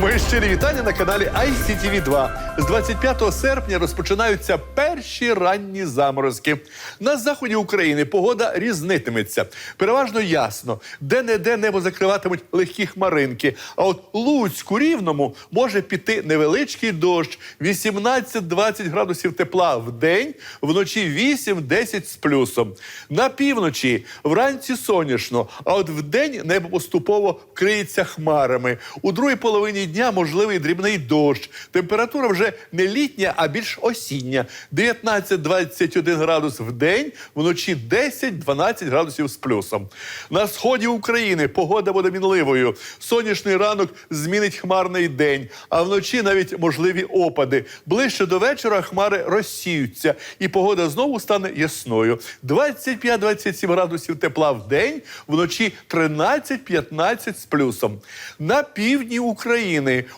Мої щирі вітання на каналі ICTV 2 З 25 серпня розпочинаються перші ранні заморозки. На заході України погода різнитиметься. Переважно ясно, де-не-де небо закриватимуть легкі хмаринки. А от Луцьку рівному може піти невеличкий дощ 18-20 градусів тепла в день, вночі 8-10 з плюсом. На півночі вранці сонячно, а от вдень небо поступово вкриється хмарами. У другій половині дня можливий дрібний дощ. Температура вже не літня, а більш осіння. 19-21 градус в день, вночі 10-12 градусів з плюсом. На сході України погода буде мінливою. Сонячний ранок змінить хмарний день, а вночі навіть можливі опади. Ближче до вечора хмари розсіються, і погода знову стане ясною. 25-27 градусів тепла в день, вночі 13-15 з плюсом. На півдні України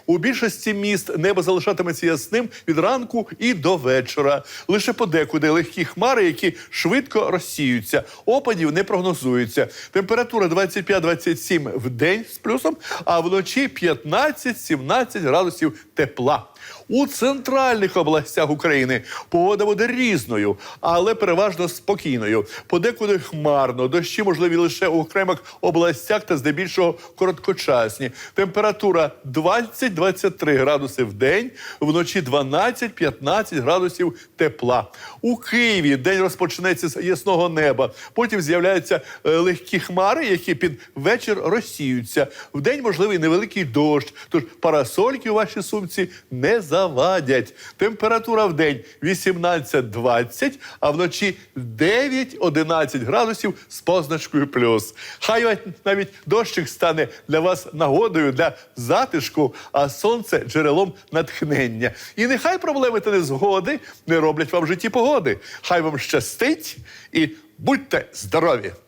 у більшості міст небо залишатиметься ясним від ранку і до вечора. Лише подекуди легкі хмари, які швидко розсіються. Опадів не прогнозується. Температура 25-27 в день з плюсом, а вночі 15-17 градусів тепла. У центральних областях України погода буде різною, але переважно спокійною. Подекуди хмарно, дощі можливі лише у окремих областях та здебільшого короткочасні. Температура 20-23 градуси в день, вночі 12-15 градусів тепла. У Києві день розпочнеться з ясного неба. Потім з'являються е, легкі хмари, які під вечір розсіються. В день можливий невеликий дощ, тож парасольки у вашій сумці не завадять. Температура в день 18-20, а вночі 9-11 градусів з позначкою плюс. Хай навіть дощик стане для вас нагодою для затишку, а сонце джерелом натхнення. І нехай проблеми та незгоди не роблять вам в житті погоди. Хай вам щастить і будьте здорові!